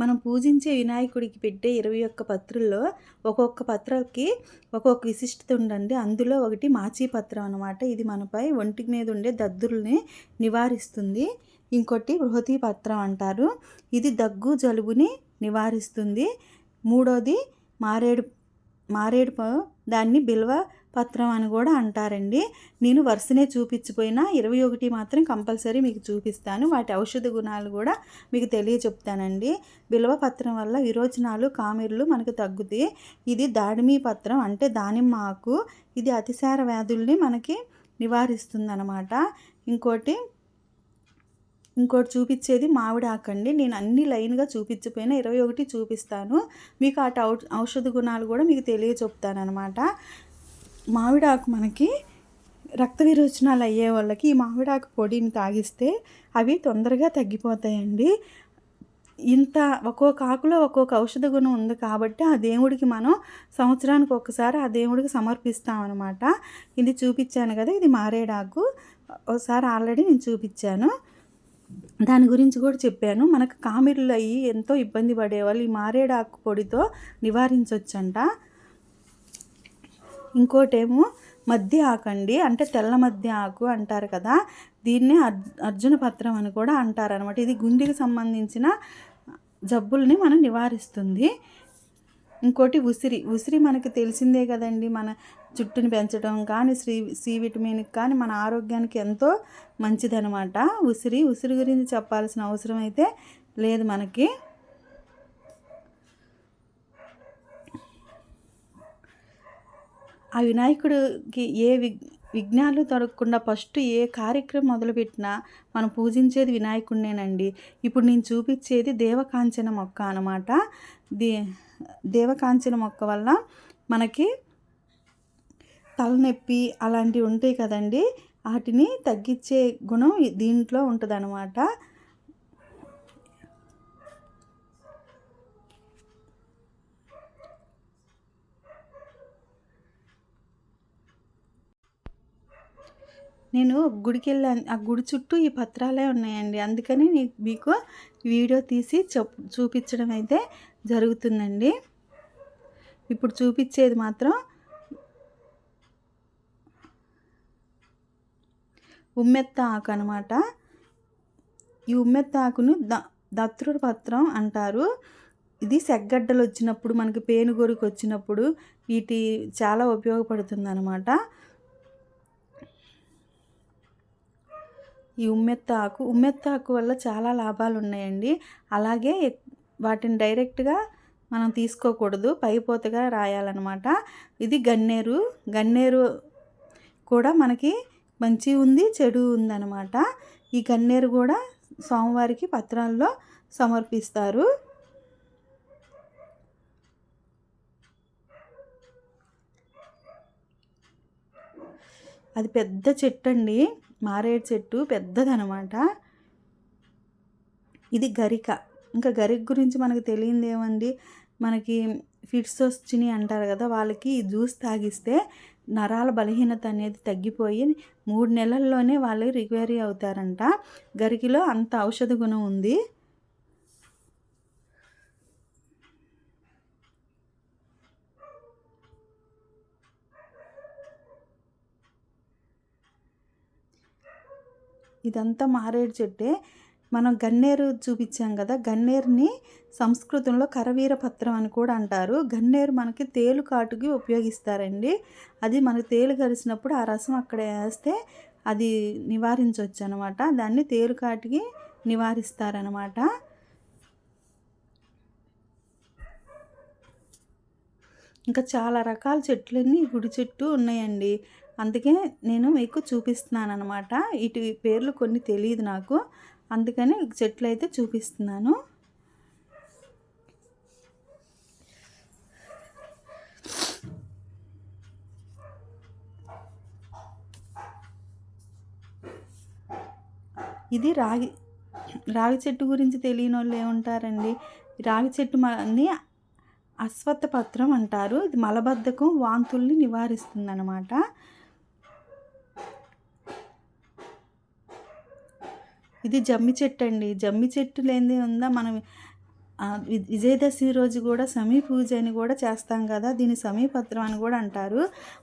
మనం పూజించే వినాయకుడికి పెట్టే ఇరవై ఒక్క పత్రుల్లో ఒక్కొక్క పత్రకి ఒక్కొక్క విశిష్టత ఉండండి అందులో ఒకటి మాచీ పత్రం అనమాట ఇది మనపై ఒంటి మీద ఉండే దద్దుల్ని నివారిస్తుంది. ఇంకోటి బృహతి పత్రం అంటారు. ఇది దగ్గు జలుబుని నివారిస్తుంది. మూడోది మారేడు మారేడు దాన్ని బిల్వ పత్రం అని కూడా అంటారండి. నేను వరుసనే చూపించిపోయినా ఇరవై ఒకటి మాత్రం కంపల్సరీ మీకు చూపిస్తాను. వాటి ఔషధ గుణాలు కూడా మీకు తెలియచెప్తానండి. బిల్వ పత్రం వల్ల విరోచనాలు కామెర్లు మనకు తగ్గుతాయి ఇది దాడిమి పత్రం అంటే దానిమ్మ ఆకు. ఇది అతిసార వ్యాధుల్ని మనకి నివారిస్తుంది ఇంకోటి ఇంకోటి చూపించేది మామిడి ఆకండి. నేను అన్ని లైన్గా చూపించిపోయినా ఇరవై ఒకటి చూపిస్తాను. మీకు ఆ ఔ- ఔషధ గుణాలు కూడా మీకు తెలియచెప్తాను అనమాట మామిడాకు మనకి రక్త విరోచనాలు అయ్యే వాళ్ళకి ఈ మామిడాకు పొడిని తాగిస్తే అవి తొందరగా తగ్గిపోతాయండి. ఇంత ఒక్కొక్క ఆకులో ఒక్కొక్క ఔషధ గుణం ఉంది కాబట్టి ఆ దేవుడికి మనం సంవత్సరానికి ఒక్కసారి ఆ దేవుడికి సమర్పిస్తాం అనమాట ఇది చూపించాను కదా ఇది మారేడాకు. ఒకసారి ఆల్రెడీ నేను చూపించాను. దాని గురించి కూడా చెప్పాను. మనకు కామెర్లు అయ్యి ఎంతో ఇబ్బంది పడేవాళ్ళు ఈ మారేడాకు పొడితో నివారించవచ్చంట ఇంకోటేమో మధ్య ఆకండి అంటే తెల్ల మధ్య ఆకు అంటారు కదా. దీన్నే అర్జున పత్రం అని కూడా అంటారు అనమాట ఇది గుండెకి సంబంధించిన జబ్బుల్ని మనం నివారిస్తుంది. ఇంకోటి ఉసిరి. ఉసిరి మనకి తెలిసిందే కదండి. మన జుట్టుని పెంచడం కానీ శ్రీ సి విటమిన్ కానీ మన ఆరోగ్యానికి ఎంతో మంచిదనమాట ఉసిరి. ఉసిరి గురించి చెప్పాల్సిన అవసరం అయితే లేదు మనకి. ఆ వినాయకుడికి ఏ విగ్ విఘ్నాలు దొరకకుండా ఫస్ట్ ఏ కార్యక్రమం మొదలుపెట్టినా మనం పూజించేది వినాయకుడినేనండి. ఇప్పుడు నేను చూపించేది దేవకాంచన మొక్క అనమాట దే దేవకాంచన మొక్క వల్ల మనకి తలనొప్పి అలాంటివి ఉంటాయి కదండి. వాటిని తగ్గించే గుణం దీంట్లో ఉంటుంది నేను గుడికి వెళ్ళాను ఆ గుడి చుట్టూ ఈ పత్రాలే ఉన్నాయండి. అందుకని మీకు వీడియో తీసి చెప్ చూపించడం అయితే జరుగుతుందండి. ఇప్పుడు చూపించేది మాత్రం ఉమ్మెత్త ఆకు అనమాట ఈ ఉమ్మెత్త ఆకును ద దత్రుడు పత్రం అంటారు. ఇది సెగ్గడ్డలు వచ్చినప్పుడు మనకి పేనుగొరికి వచ్చినప్పుడు వీటి చాలా ఉపయోగపడుతుంది అనమాట ఈ ఉమ్మెత్త ఆకు ఉమ్మెత్త ఆకు వల్ల చాలా లాభాలు ఉన్నాయండి అలాగే వాటిని డైరెక్ట్గా మనం తీసుకోకూడదు. పైపోతగా రాయాలన్నమాట. ఇది గన్నేరు. గన్నేరు కూడా మనకి మంచి ఉంది చెడు ఉందన్నమాట. ఈ గన్నేరు కూడా సోమవారికి పత్రాల్లో సమర్పిస్తారు. అది పెద్ద చెట్టు అండి మారేడు చెట్టు పెద్దదనమాట. ఇది గరిక. ఇంకా గరిక గురించి మనకు తెలియంది ఏమండి? మనకి ఫిట్స్ వచ్చినాయి అంటారు కదా వాళ్ళకి జ్యూస్ తాగిస్తే నరాల బలహీనత అనేది తగ్గిపోయి మూడు నెలల్లోనే వాళ్ళు రికవరీ అవుతారంట. గరికిలో అంత ఔషధ గుణం ఉంది. ఇదంతా మారేడు చెట్టే. మనం గన్నేరు చూపించాం కదా గన్నేరుని సంస్కృతంలో కరవీర పత్రం అని కూడా అంటారు. గన్నేరు మనకి తేలు కాటుకి ఉపయోగిస్తారండి. అది మనకి తేలు కలిసినప్పుడు ఆ రసం అక్కడ వేస్తే అది నివారించవచ్చు అనమాట దాన్ని తేలు కాటికి నివారిస్తారనమాట. ఇంకా చాలా రకాల చెట్లన్నీ ఈ గుడి చెట్టు ఉన్నాయండి. అందుకే నేను మీకు చూపిస్తున్నాను అనమాట ఇటు పేర్లు కొన్ని తెలియదు నాకు. అందుకని చెట్లు అయితే చూపిస్తున్నాను. ఇది రాగి రాగి చెట్టు గురించి తెలియని వాళ్ళు ఏముంటారండి? రాగి చెట్టు అన్ని అశ్వత్థ పత్రం అంటారు. ఇది మలబద్ధకం వాంతుల్ని నివారిస్తుంది ఇది జమ్మి చెట్టు అండి జమ్మి చెట్టు లేనిది ఉందా మనం విజయదశమి రోజు కూడా సమీ పూజ అని కూడా చేస్తాం కదా దీని సమీపత్రం అని కూడా అంటారు.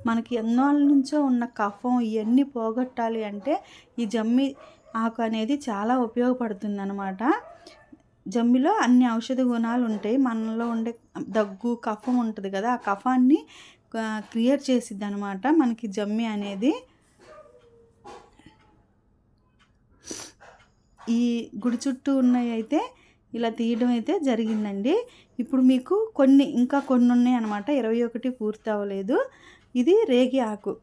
మనకి ఎన్నోళ్ళ నుంచో ఉన్న కఫం ఇవన్నీ పోగొట్టాలి అంటే ఈ జమ్మి ఆకు అనేది చాలా ఉపయోగపడుతుంది అనమాట జమ్మిలో అన్ని ఔషధ గుణాలు ఉంటాయి. మనలో ఉండే దగ్గు కఫం ఉంటుంది కదా ఆ కఫాన్ని క్లియర్ చేసిద్ది అనమాట మనకి జమ్మి అనేది. ఈ గుడి చుట్టూ ఉన్నవి అయితే ఇలా తీయడం అయితే జరిగిందండి. ఇప్పుడు మీకు కొన్ని ఇంకా కొన్ని ఉన్నాయి అనమాట ఇరవై ఒకటి పూర్తి అవ్వలేదు. ఇది రేగి ఆకు.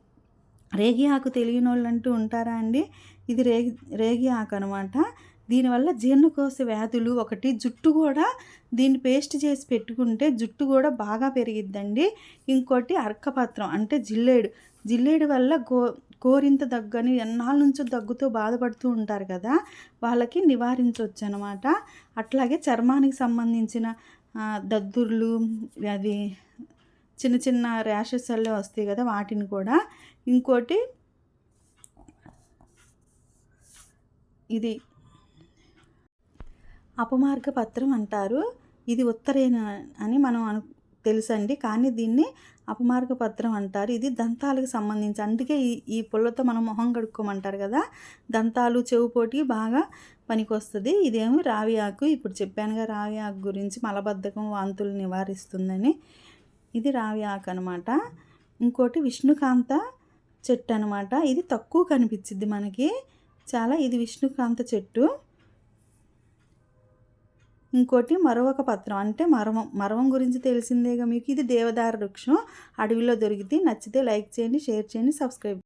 రేగి ఆకు తెలియని వాళ్ళు అంటూ ఉంటారా అండి? ఇది రేగి రేగి ఆకు అనమాట దీనివల్ల జీర్ణకోశ వ్యాధులు ఒకటి జుట్టు కూడా దీన్ని పేస్ట్ చేసి పెట్టుకుంటే జుట్టు కూడా బాగా పెరిగిద్దండి. ఇంకోటి అర్కపత్రం అంటే జిల్లేడు. జిల్లేడు వల్ల గో కోరింత దగ్గని ఎన్నాళ్ళ నుంచో దగ్గుతో బాధపడుతూ ఉంటారు కదా వాళ్ళకి నివారించవచ్చు అనమాట అట్లాగే చర్మానికి సంబంధించిన దద్దుర్లు అది చిన్న చిన్న ర్యాషెస్ అల్లే వస్తాయి కదా వాటిని కూడా. ఇంకోటి ఇది అపమార్గ పత్రం అంటారు. ఇది ఉత్తరేణ అని మనం అను తెలుసండి. కానీ దీన్ని అపమార్గ పత్రం అంటారు. ఇది దంతాలకు సంబంధించి అందుకే ఈ ఈ పుల్లతో మనం మొహం కడుక్కోమంటారు కదా. దంతాలు చెవుపోటి బాగా పనికొస్తుంది. ఇదేమో రావి ఆకు. ఇప్పుడు చెప్పానుగా రావి ఆకు గురించి మలబద్ధకం వాంతులు నివారిస్తుందని. ఇది రావి ఆకు అనమాట ఇంకోటి విష్ణుకాంత చెట్టు అనమాట ఇది తక్కువ కనిపించింది మనకి. చాలా ఇది విష్ణుకాంత చెట్టు. ఇంకోటి మరొక పత్రం. అంటే మరవం. మరవం గురించి తెలిసిందేగా మీకు? ఇది దేవదార వృక్షం. అడవిలో దొరికితే నచ్చితే లైక్ చేయండి షేర్ చేయండి సబ్స్క్రైబ్